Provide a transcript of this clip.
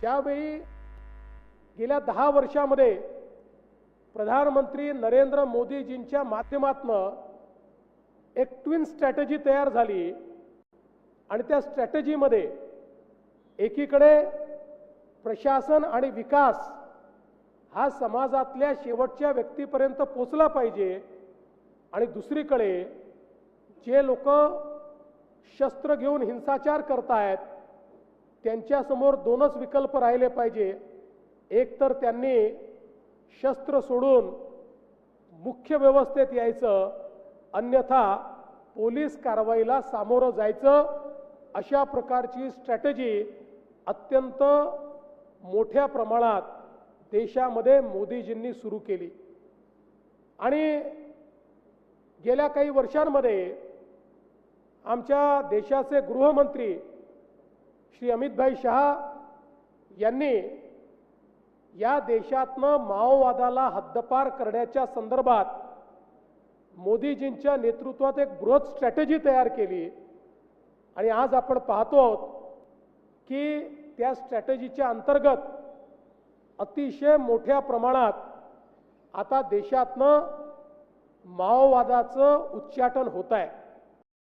ज्यावेळी गेल्या दहा वर्षामध्ये प्रधानमंत्री नरेंद्र मोदीजींच्या माध्यमातनं एक ट्विन स्ट्रॅटेजी तयार झाली आणि त्या स्ट्रॅटेजीमध्ये एकीकडे प्रशासन आणि विकास हा समाजातल्या शेवटच्या व्यक्तीपर्यंत पोचला पाहिजे आणि दुसरीकडे जे लोक शस्त्र घेऊन हिंसाचार करतायत त्यांच्यासमोर दोनच विकल्प राहिले पाहिजे. एक तर त्यांनी शस्त्र सोडून मुख्य व्यवस्थेत यायचं अन्यथा पोलीस कारवाईला सामोरं जायचं. अशा प्रकारची स्ट्रॅटेजी अत्यंत मोठ्या प्रमाणात देशामध्ये मोदीजींनी सुरू केली. आणि गेल्या काही वर्षांमध्ये आमच्या देशाचे गृहमंत्री श्री अमितभाई शहा यांनी या देशातनं माओवादाला हद्दपार करण्याच्या संदर्भात मोदीजींच्या नेतृत्वात एक बृहत स्ट्रॅटेजी तयार केली. आणि आज आपण पाहतो आहोत की त्या स्ट्रॅटेजीच्या अंतर्गत अतिशय मोठ्या प्रमाणात आता देशातनं माओवादाचं उच्चाटन होत आहे.